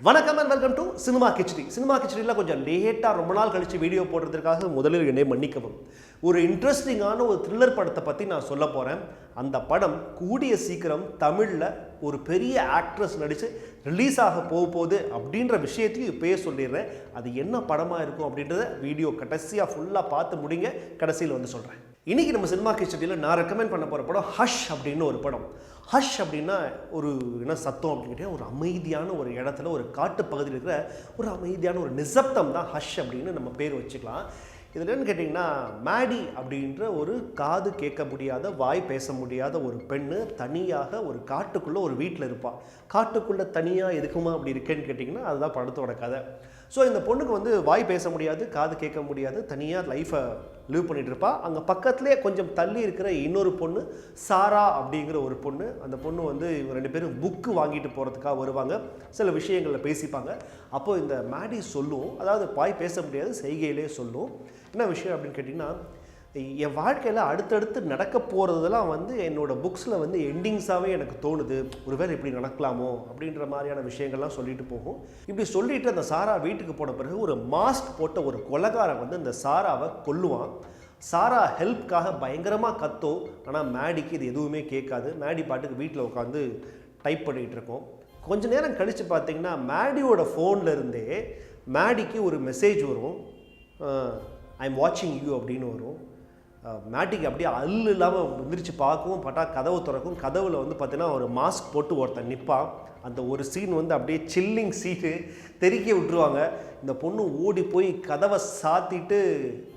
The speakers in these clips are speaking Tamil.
வணக்கம் and welcome to cinema Kichadi cinema கிச்சடியில் கொஞ்சம் லேட்டாக ரொம்ப நாள் கழித்து வீடியோ போடுறதுக்காக முதலில் என்னை மன்னிக்கவும். ஒரு இன்ட்ரெஸ்டிங்கான ஒரு த்ரில்லர் படத்தை பற்றி நான் சொல்ல போகிறேன் அந்த படம் கூடிய சீக்கிரம் தமிழில் ஒரு பெரிய ஆக்ட்ரஸ் நடித்து ரிலீஸ் ஆக போக போகுது அப்படின்ற விஷயத்தையும் இப்போயே சொல்லிடுறேன். அது என்ன படமாக இருக்கும் அப்படின்றத வீடியோ கடைசியாக ஃபுல்லாக பார்த்து முடிங்க. கடைசியில் வந்து சொல்கிறேன் இன்றைக்கி நம்ம சினிமா கிச்சடியில் நான் ரெக்கமெண்ட் பண்ண போகிற படம் ஹஷ் அப்படின்னு ஒரு படம். ஹஷ் அப்படின்னா ஒரு என்ன சத்தம் அப்படின்னு ஒரு அமைதியான ஒரு இடத்துல ஒரு காட்டு பகுதியில் இருக்கிற ஒரு அமைதியான ஒரு நிசப்தம் தான் ஹஷ் அப்படின்னு நம்ம பேர் வச்சுக்கலாம். இதில் என்னன்னு கேட்டிங்கன்னா மேடி அப்படின்ற ஒரு காது கேட்க முடியாத வாய் பேச முடியாத ஒரு பெண்ணு தனியாக ஒரு காட்டுக்குள்ளே ஒரு வீட்டில் இருப்பாள் காட்டுக்குள்ளே தனியாக எதுக்குமா அப்படி இருக்கேன்னு கேட்டிங்கன்னா அதுதான் படத்தோட கதை. ஸோ இந்த பொண்ணுக்கு வந்து வாய் பேச முடியாது காது கேட்க முடியாது. தனியாக லைஃப்பை லீவ் பண்ணிகிட்டு இருப்பா. அங்கே பக்கத்துலேயே கொஞ்சம் தள்ளி இருக்கிற இன்னொரு பொண்ணு சாரா அப்படிங்கிற ஒரு பொண்ணு. அந்த பொண்ணு வந்து இவங்க ரெண்டு பேரும் புக்கு வாங்கிட்டு போகிறதுக்காக வருவாங்க. சில விஷயங்களில் பேசிப்பாங்க. அப்போது இந்த மேடி சொல்லும் அதாவது வாய் பேச முடியாது செய்கையிலே சொல்லும். என்ன விஷயம் அப்படின்னு கேட்டிங்கன்னா என் வாழ்க்கையில் அடுத்தடுத்து நடக்க போகிறதெல்லாம் வந்து என்னோடய புக்ஸில் வந்து எண்டிங்ஸாகவே எனக்கு தோணுது. ஒருவேளை இப்படி நடக்கலாமோ? அப்படின்ற மாதிரியான விஷயங்கள்லாம் சொல்லிட்டு போகும். இப்படி சொல்லிட்டு அந்த சாரா வீட்டுக்கு போன பிறகு ஒரு மாஸ்க் போட்ட ஒரு கொலகாரன் வந்து இந்த சாராவை கொல்லுவான். சாரா ஹெல்ப்காக பயங்கரமாக கத்தும். ஆனால் மேடிக்கு இது எதுவுமே கேட்காது. மேடி பாட்டுக்கு வீட்டில் உட்காந்து டைப் பண்ணிகிட்டு இருக்கோம். கொஞ்ச நேரம் கழித்து பார்த்தீங்கன்னா மேடியோட ஃபோனில் இருந்தே மேடிக்கு ஒரு மெசேஜ் வரும். ஐ எம் வாட்சிங் யூ அப்படின்னு வரும். மேட்டிக் அப்படியே அல்லு இல்லாமல் எந்திரிச்சு பார்க்கவும் பட்டா கதவு திறக்கும். கதவில் வந்து பார்த்தீங்கன்னா ஒரு மாஸ்க் போட்டு ஒருத்தன் நிற்பான் அந்த ஒரு சீன் வந்து அப்படியே சில்லிங் சீட்டு தெறிக்க விட்டுருவாங்க. இந்த பொண்ணு ஓடி போய் கதவை சாத்திட்டு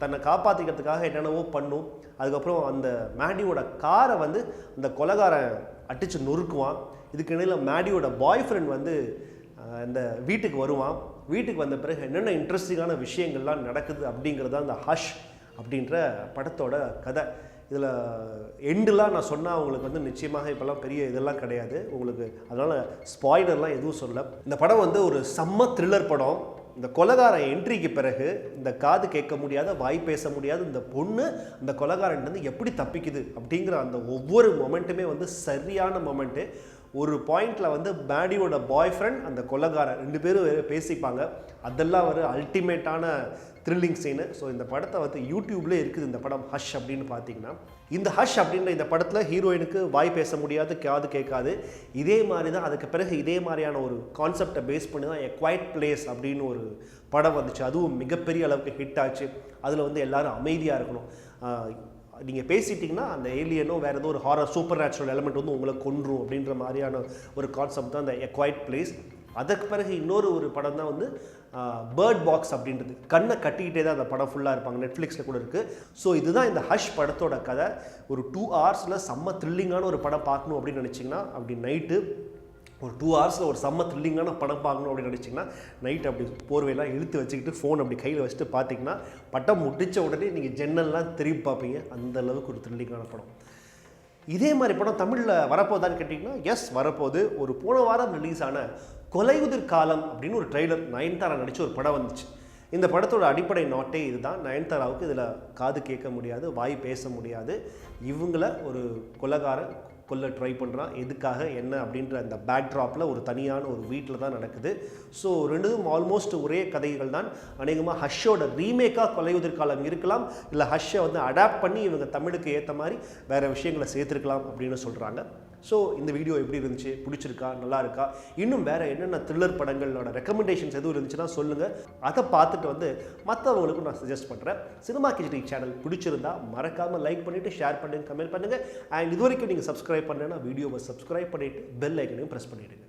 தன்னை காப்பாற்றிக்கிறதுக்காக என்னென்னவோ பண்ணும். அதுக்கப்புறம் அந்த மேடியோட காரை வந்து அந்த கொலகாரன் அடித்து நொறுக்குவான். இதுக்கு இடையில் மேடியோட பாய் ஃப்ரெண்ட் வந்து இந்த வீட்டுக்கு வருவான். வீட்டுக்கு வந்த பிறகு என்னென்ன இன்ட்ரெஸ்டிங்கான விஷயங்கள்லாம் நடக்குது அப்படிங்கிறது அந்த ஹஷ் அப்படின்ற படத்தோட கதை. இதில் எண்டுலாம் நான் சொன்னால் உங்களுக்கு வந்து நிச்சயமாக இப்போல்லாம் பெரிய இதெல்லாம் கிடையாது. உங்களுக்கு அதனால் ஸ்பாய்லர்லாம் எதுவும் சொல்ல இந்த படம் வந்து ஒரு செம்ம த்ரில்லர் படம். இந்த கொலகாரன் என்ட்ரிக்கு பிறகு இந்த காது கேட்க முடியாத வாய் பேச முடியாத இந்த பொண்ணு அந்த கொலகாரன் வந்து எப்படி தப்பிக்குது அப்படிங்கிற அந்த ஒவ்வொரு மொமெண்ட்டுமே வந்து சரியான மொமெண்ட்டு ஒரு பாயிண்டில் வந்து பேடியோட பாய் ஃப்ரெண்ட் அந்த கொலகாரன் ரெண்டு பேரும் பேசிப்பாங்க. அதெல்லாம் ஒரு அல்டிமேட்டான த்ரில்லிங் சீனு ஸோ இந்த படத்தை வந்து யூடியூப்லேயே இருக்குது இந்த படம் ஹஷ் அப்படின்னு பார்த்தீங்கன்னா. இந்த ஹஷ் அப்படின்ற இந்த படத்தில் ஹீரோயினுக்கு வாய் பேச முடியாது காது கேட்காது. இதே மாதிரி தான் அதுக்கு பிறகு இதே மாதிரியான ஒரு கான்செப்டை பேஸ் பண்ணி தான் எ குவைட் பிளேஸ் அப்படின்னு ஒரு படம் வந்துச்சு. அதுவும் மிகப்பெரிய அளவுக்கு ஹிட் ஆச்சு. அதில் வந்து எல்லோரும் அமைதியாக இருக்கணும். நீங்கள் பேசிட்டிங்கன்னா அந்த ஏலியனோ வேறு ஏதோ ஒரு ஹாரர் சூப்பர் நேச்சுரல் எலமெண்ட் வந்து உங்களை கொன்றும் அப்படின்ற மாதிரியான ஒரு கான்செப்ட் தான் அந்த எக்வைட் பிளேஸ் அதற்கு பிறகு இன்னொரு ஒரு படம் தான் வந்து பேர்ட் பாக்ஸ் அப்படின்றது. கண்ணை கட்டிக்கிட்டே தான் அந்த படம் ஃபுல்லாக இருப்பாங்க. நெட்ஃப்ளிக்ஸில் கூட இருக்குது ஸோ இதுதான் இந்த ஹஷ் படத்தோட கதை. ஒரு டூ ஹவர்ஸில் செம்ம த்ரில்லிங்கான ஒரு படம் பார்க்கணும் அப்படின்னு நினச்சிங்கன்னா அப்படி நைட்டு ஒரு டூ ஹவர்ஸில் ஒரு செம்ம த்ரில்லிங்கான படம் பார்க்கணும் அப்படின்னு நினச்சிங்கன்னா நைட் அப்படி போர்வையெல்லாம் இழுத்து வச்சுக்கிட்டு ஃபோன் அப்படி கையில் வச்சுட்டு பார்த்தீங்கன்னா பட்டம் முடித்த உடனே நீங்கள் ஜன்னல்லாம் திரும்பி பார்ப்பீங்க. அந்த அளவுக்கு ஒரு த்ரில்லிங்கான படம். இதே மாதிரி படம் தமிழில் வரப்போதான்னு கேட்டிங்கன்னா எஸ் வரப்போகுது. ஒரு போன வாரம் ரிலீஸ் ஆன கொலையுதிர் காலம் அப்படின்னு ஒரு ட்ரெய்லர் நயன்தாரா நடித்த ஒரு படம் வந்துச்சு. இந்த படத்தோட அடிப்படை நாட்டே இதுதான். நயன்தாராவுக்கு இதில் காது கேட்க முடியாது வாய் பேச முடியாது. இவங்கள ஒரு கொலகாரன் கொல்ல ட்ரை பண்ணுறான் எதுக்காக என்ன அப்படின்ற அந்த பேக்ட்ராப்பில் ஒரு தனியான ஒரு வீட்டில் தான் நடக்குது. ஸோ ரெண்டும் ஆல்மோஸ்ட் ஒரே கதைகள் தான். அநேகமாக ஹஷ்ஷோட ரீமேக்காக கொலையுதிர்காலம் இருக்கலாம். இல்லை ஹஷ்ஷை வந்து அடாப்ட் பண்ணி இவங்க தமிழுக்கு ஏற்ற மாதிரி வேறு விஷயங்களை சேர்த்துருக்கலாம் அப்படின்னு சொல்கிறாங்க ஸோ இந்த வீடியோ எப்படி இருந்துச்சு? பிடிச்சிருக்கா? நல்லா இருக்கா? இன்னும் வேறு என்னென்ன த்ரில்லர் படங்களோட ரெக்கமெண்டேஷன்ஸ் எதுவும் இருந்துச்சுன்னா சொல்லுங்கள் அதை பார்த்துட்டு வந்து மற்றவங்களுக்கும் நான் சஜஸ்ட் பண்ணுறேன் சினிமா கிச்சடி சேனல் பிடிச்சிருந்தா மறக்காமல் லைக் பண்ணிவிட்டு ஷேர் பண்ணுங்க கமெண்ட் பண்ணுங்கள் அண்ட் இது வரைக்கும் நீங்கள் சப்ஸ்கிரைப் பண்ணேன்னா வீடியோவை சப்ஸ்கிரைப் பண்ணிவிட்டு பெல் ஐக்கனையும் ப்ரெஸ் பண்ணிவிடுங்க